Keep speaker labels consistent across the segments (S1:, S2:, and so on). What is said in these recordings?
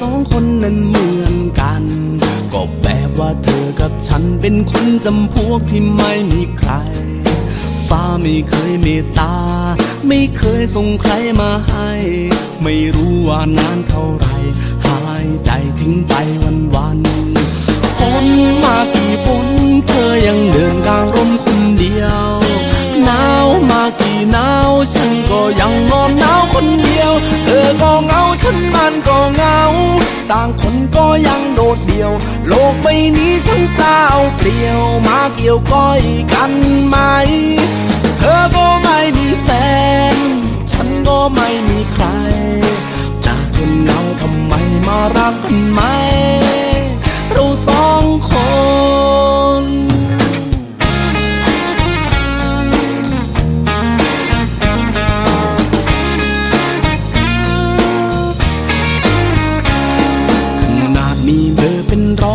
S1: สองคนนั้นเหมือนกัน ก็แบบว่าเธอกับฉันเป็นคนจำพวกที่ไม่มีใคร ฟ้าไม่เคยเมตตา ไม่เคยส่งใครมาให้ ไม่รู้ว่านานเท่าไร หายใจทิ้งไปว่า งนอนหนาวคนเดียว เธอก็เหงาฉันมันก็เหงา ต่างคนก็ยังโดดเดี่ยว โลกใบนี้ช่างเปล่าเปลี่ยวมาเกี่ยวก้อยกันไหม เธอก็ไม่มีแฟน ฉันก็ไม่มีใคร จะทนเหงาทำไมมารักกันไหม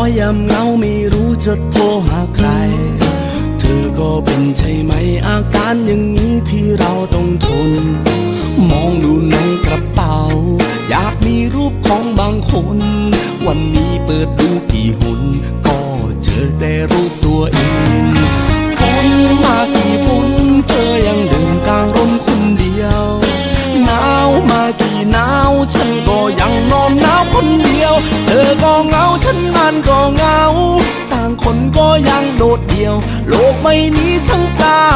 S1: ยยามเงาไม่รู้จะโทรหาใคร เธอก็เป็นใช่ไหมอาการอย่างนี้ที่เราต้องทน มองดูในกระเป๋า อยากมีรูปของบางคน วันนี้เปิดดูกี่หนก็เจอแต่รูปตัวเองฝนมากี่ฝนเธอยังเดินกลางร่มคนเดียวหนาวมากี่หนาวฉันก็ยังนอนหนาวคนเดียวเธ ก็เหงาฉันงานก็เหงา ต่างคนก็ยังโดดเดี่ยว โลกใบนี้ช่างเปล่า